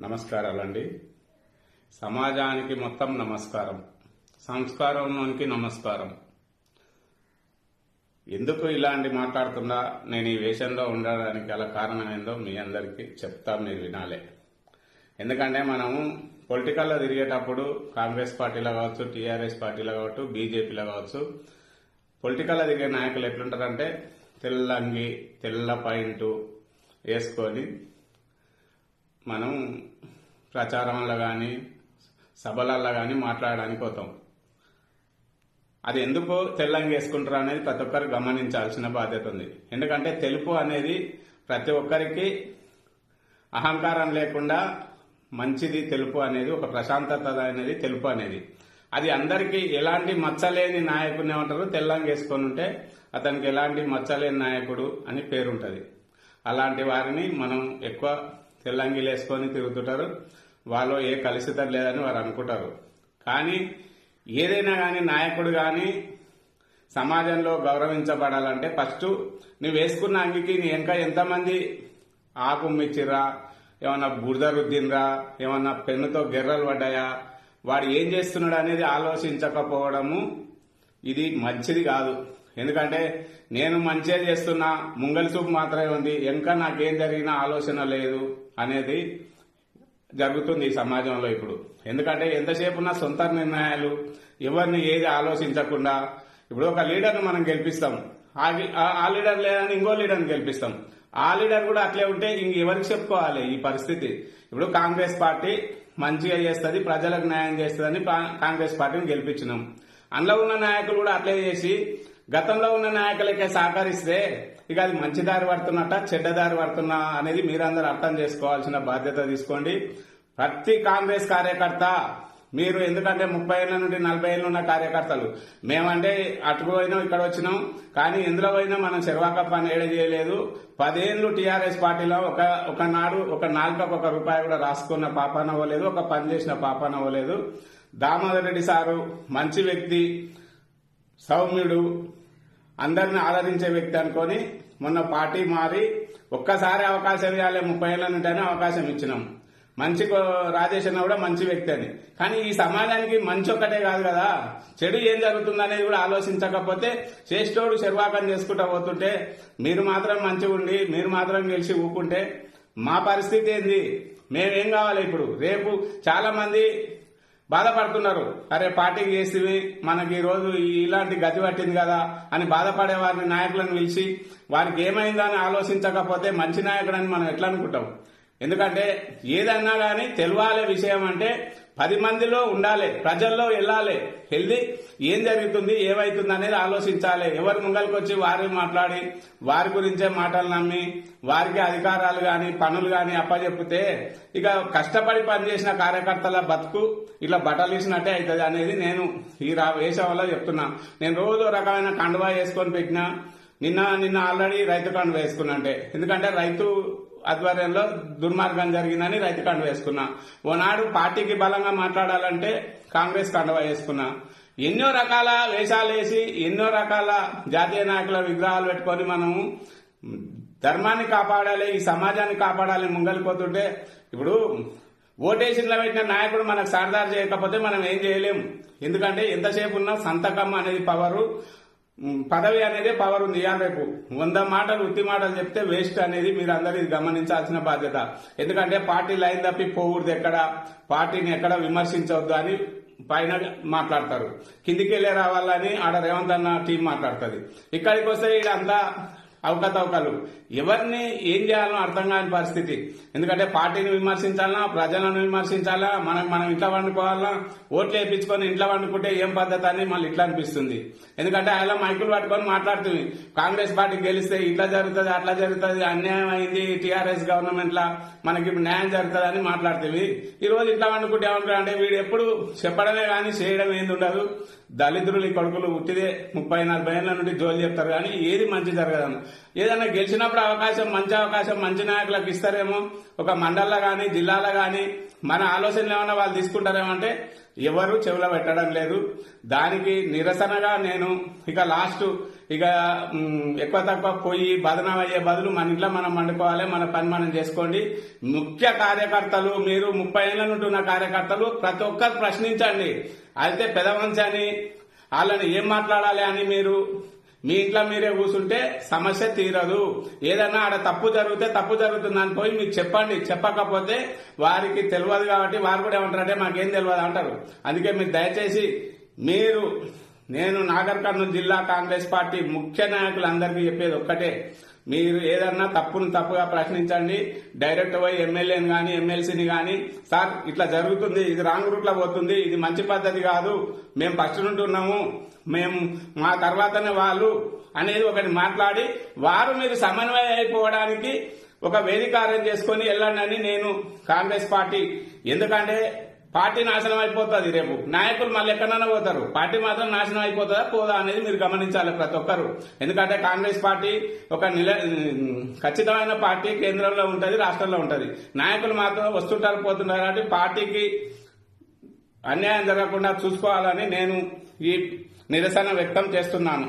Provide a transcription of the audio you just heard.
నమస్కారాలండి. సమాజానికి మొత్తం నమస్కారం. సంస్కారంలోనికి నమస్కారం. ఎందుకు ఇలాంటి మాట్లాడుతున్నా? నేను ఈ వేషంలో ఉండడానికి గల కారణం ఏందో మీ అందరికీ చెప్తా మీరు వినాలే. ఎందుకంటే మనము పొలిటికల్లో తిరిగేటప్పుడు కాంగ్రెస్ పార్టీలో కావచ్చు టీఆర్ఎస్ పార్టీలో కావచ్చు బీజేపీలో కావచ్చు పొలిటికల్లో తిరిగే నాయకులు ఎట్లుంటారంటే తెల్లంగి తెల్ల పాయింట్ వేసుకొని మనం ప్రచారంలో కానీ సభలల్లో కానీ మాట్లాడడానికి పోతాం. అది ఎందుకు తెల్లంగా వేసుకుంటారు అనేది ప్రతి ఒక్కరు గమనించాల్సిన బాధ్యత ఉంది. ఎందుకంటే తెలుపు అనేది ప్రతి ఒక్కరికి అహంకారం లేకుండా మంచిది తెలుపు అనేది ఒక ప్రశాంతత అనేది తెలుపు అనేది. అది అందరికీ ఎలాంటి మచ్చలేని నాయకుడిని ఉంటారు తెల్లంగా వేసుకొని ఉంటే అతనికి ఎలాంటి మచ్చలేని నాయకుడు అని పేరుంటుంది. అలాంటి వారిని మనం ఎక్కువ తెల్లంగిలు వేసుకొని తిరుగుతుంటారు. వాళ్ళు ఏ కలుషితం లేదని వారు అనుకుంటారు. కానీ ఏదైనా కానీ నాయకుడు కానీ సమాజంలో గౌరవించబడాలంటే ఫస్ట్ నువ్వు వేసుకున్న అంగికి నీ ఇంకా ఎంతమంది ఆకు మిచ్చిరా ఏమన్నా బురద రుద్దినరా ఏమన్నా పెన్నుతో గెర్రలు పడ్డాయా వాడు ఏం చేస్తున్నాడు అనేది ఆలోచించకపోవడము ఇది మంచిది కాదు. ఎందుకంటే నేను మంచిగా చేస్తున్నా ముంగలి చూపు మాత్రమే ఉంది ఇంకా నాకేం జరిగినా ఆలోచన లేదు. అనేది జరుగుతుంది ఈ సమాజంలో ఇప్పుడు. ఎందుకంటే ఎంతసేపు ఉన్న సొంత నిర్ణయాలు ఎవరిని ఏది ఆలోచించకుండా ఇప్పుడు ఒక లీడర్ను మనం గెలిపిస్తాం. ఆ ఆ- లీడర్ లేదని ఇంకో లీడర్ని గెలిపిస్తాం. ఆ లీడర్ కూడా అట్లే ఉంటే ఇంక ఎవరికి చెప్పుకోవాలి ఈ పరిస్థితి? ఇప్పుడు కాంగ్రెస్ పార్టీ మంచిగా చేస్తుంది ప్రజలకు న్యాయం చేస్తుందని కాంగ్రెస్ పార్టీని గెలిపించినాం. అందులో ఉన్న నాయకులు కూడా అట్లే చేసి గతంలో ఉన్న నాయకులకే సహకరిస్తే ఇక అది మంచి దారి పడుతున్నట్ట చెడ్డ దారి పడుతున్నా అనేది మీరందరూ అర్థం చేసుకోవాల్సిన బాధ్యత తీసుకోండి. ప్రతి కాంగ్రెస్ కార్యకర్త మీరు ఎందుకంటే ముప్పై ఏళ్ళ నుండి నలభై ఏళ్ళు ఉన్న కార్యకర్తలు మేమంటే అటుకు పోయినాం ఇక్కడ వచ్చినాం కానీ ఎందులో పోయినా మనం చెరవాక పని ఏడ చేయలేదు. పదేళ్ళు టీఆర్ఎస్ పార్టీలో ఒక ఒక నాడు ఒక నాలుకకు ఒక రూపాయి కూడా రాసుకున్న పాపాన అవ్వలేదు ఒక పని చేసిన పాపాన అవ్వలేదు దామోదర్ రెడ్డి సారు మంచి వ్యక్తి సౌమ్యుడు అందరిని ఆదరించే వ్యక్తి అనుకొని మొన్న పార్టీ మారి ఒక్కసారి అవకాశం ఇవ్వాలి ముప్పై ఏళ్ళ నుండి అవకాశం ఇచ్చినాం. మంచి కో- రాజేష్ అన్న కూడా మంచి వ్యక్తి అని. కానీ ఈ సమాజానికి మంచి ఒక్కటే కాదు కదా. చెడు ఏం జరుగుతుందనేది కూడా ఆలోచించకపోతే శ్రేష్ఠోడు శర్వాకం చేసుకుంటా పోతుంటే మీరు మాత్రం మంచిగా ఉండి మీరు మాత్రం గెలిచి ఊకుంటే మా పరిస్థితి ఏంది? మేమేం కావాలి ఇప్పుడు? రేపు చాలా మంది బాధపడుతున్నారు. అరే పార్టీకి చేస్తే మనకి ఈ రోజు ఇలాంటి గతి పట్టింది కదా అని బాధపడే వారిని నాయకులను పిలిచి వారికి ఏమైందని ఆలోచించకపోతే మంచి నాయకుడని మనం ఎట్లా అనుకుంటాం? ఎందుకంటే ఏదన్నా కానీ తెలవాలే విషయం అంటే పది మందిలో ఉండాలి ప్రజల్లో వెళ్ళాలి. వెళ్ళి ఏం జరుగుతుంది ఏమైతుంది అనేది ఆలోచించాలి. ఎవరి ముంగల్కి వచ్చి వారి మాట్లాడి వారి గురించే మాటలు నమ్మి వారికి అధికారాలు కానీ పనులు కానీ అప్పచెప్పితే ఇక కష్టపడి పనిచేసిన కార్యకర్తల బతుకు ఇట్లా బట్టలేసినట్టే అవుతుంది అనేది నేను ఈ రా వేసవలో చెప్తున్నా. నేను రోజు రకమైన కండువా వేసుకొని పెట్టినా నిన్న నిన్న ఆల్రెడీ రైతు కండువా వేసుకున్నా అంటే ఎందుకంటే రైతు ఆధ్వర్యంలో దుర్మార్గం జరిగిందని రైతు కండువ వేసుకున్నా. ఓనాడు పార్టీకి బలంగా మాట్లాడాలంటే కాంగ్రెస్ కండువ వేసుకున్నా. ఎన్నో రకాల వేషాలు వేసి ఎన్నో రకాల జాతీయ నాయకుల విగ్రహాలు పెట్టుకొని మనము ధర్మాన్ని కాపాడాలి ఈ సమాజాన్ని కాపాడాలి ముంగలిపోతుంటే ఇప్పుడు ఓటేషన్లో పెట్టిన నాయకుడు మనకు సర్దార్ చేయకపోతే మనం ఏం చేయలేము ఎందుకంటే ఎంతసేపు ఉన్నా సంతకం అనేది పవరు. పదవి అనేది పవర్ ఉంది. ఇవాళ రేపు వంద మాటలు ఉత్తి మాటలు చెప్తే వేస్ట్ అనేది మీరు అందరూ గమనించాల్సిన బాధ్యత. ఎందుకంటే పార్టీ లైన్ తప్పి పోకూడదు ఎక్కడ? పార్టీని ఎక్కడ విమర్శించవద్దు అని పైన మాట్లాడతారు. కిందికి వెళ్ళే రావాలని ఆడ రేవంత్ అన్న టీం మాట్లాడుతుంది. ఇక్కడికి వస్తే ఇదంతా అవకతవకలు ఎవరిని ఏం చేయాలో అర్థం కాని పరిస్థితి. ఎందుకంటే పార్టీని విమర్శించాలా ప్రజలను విమర్శించాలా మనం మనం ఇంట్లో వండుకోవాలా ఓట్లు వేయించుకొని ఇంట్లో వండుకుంటే ఏం పద్ధతి అని మళ్ళీ ఇట్లా అనిపిస్తుంది. ఎందుకంటే ఆయన మైకులు పట్టుకొని మాట్లాడుతుంది. కాంగ్రెస్ పార్టీ గెలిస్తే ఇట్లా జరుగుతుంది అట్లా జరుగుతుంది అన్యాయం అయింది టీఆర్ఎస్ గవర్నమెంట్ లా మనకి న్యాయం జరుగుతుంది అని మాట్లాడుతుంది. ఈ రోజు ఇట్లా వండుకుంటే ఏమంటారు అంటే వీడు ఎప్పుడు చెప్పడమే కానీ చేయడం ఏంది ఉండదు. దళిద్రులు ఈ కొడుకులు ఉట్టిదే ముప్పై నలభై ఏళ్ళ నుండి జోలు చెప్తారు కానీ ఏది మంచి జరగదు ఏదైనా గెలిచినప్పుడు అవకాశం మంచి అవకాశం మంచి నాయకులకు ఇస్తారేమో. ఒక మండల్లో కానీ జిల్లాలో కానీ మన ఆలోచనలు ఏమైనా వాళ్ళు తీసుకుంటారేమంటే ఎవరు చెవిలో పెట్టడం లేదు. దానికి నిరసనగా నేను ఇక లాస్ట్ ఇక ఎక్కువ తక్కువ పోయి బదనం అయ్యే బదులు మన ఇంట్లో మనం వండుకోవాలి మన పని మనం చేసుకోండి. ముఖ్య కార్యకర్తలు మీరు ముప్పై ఏళ్ళ నుండి ఉన్న కార్యకర్తలు ప్రతి ఒక్కరు ప్రశ్నించండి. అయితే పెదవంశ అని వాళ్ళని ఏం మాట్లాడాలి అని మీరు మీ ఇంట్లో మీరే కూర్చుంటే సమస్య తీరదు. ఏదైనా ఆడ తప్పు జరిగితే తప్పు జరుగుతుందని పోయి మీకు చెప్పండి. చెప్పకపోతే వారికి తెలియదు కాబట్టి వారు కూడా ఏమంటారంటే మాకేం తెలియదు అంటారు. అందుకే మీరు దయచేసి మీరు నేను నాగర్ కర్నూలు జిల్లా కాంగ్రెస్ పార్టీ ముఖ్య నాయకులందరికీ చెప్పేది ఒక్కటే. మీరు ఏదన్నా తప్పును తప్పుగా ప్రశ్నించండి. డైరెక్ట్ పోయి ఎమ్మెల్యేని కానీ ఎమ్మెల్సీని కానీ సార్ ఇట్లా జరుగుతుంది ఇది రాంగ్ రూట్లో పోతుంది ఇది మంచి పద్ధతి కాదు మేము ఫస్ట్ నుండి ఉన్నాము మేము మా తర్వాతనే వాళ్ళు అనేది ఒకటి మాట్లాడి వారు మీరు సమన్వయం అయిపోవడానికి ఒక వేదిక అరేంజ్ చేసుకుని వెళ్ళండి అని నేను కాంగ్రెస్ పార్టీ. ఎందుకంటే పార్టీ నాశనం అయిపోతుంది రేపు. నాయకులు మళ్ళీ ఎక్కడైనా పోతారు. పార్టీ మాత్రం నాశనం అయిపోతుందా? పోదా అనేది మీరు గమనించాలి ప్రతి ఒక్కరు. ఎందుకంటే కాంగ్రెస్ పార్టీ ఒక నిల ఖచ్చితమైన పార్టీ కేంద్రంలో ఉంటుంది రాష్ట్రంలో ఉంటుంది. నాయకులు మాత్రం వస్తుంటారు పోతుంటారు కాబట్టి పార్టీకి అన్యాయం జరగకుండా చూసుకోవాలని నేను ఈ నిరసన వ్యక్తం చేస్తున్నాను.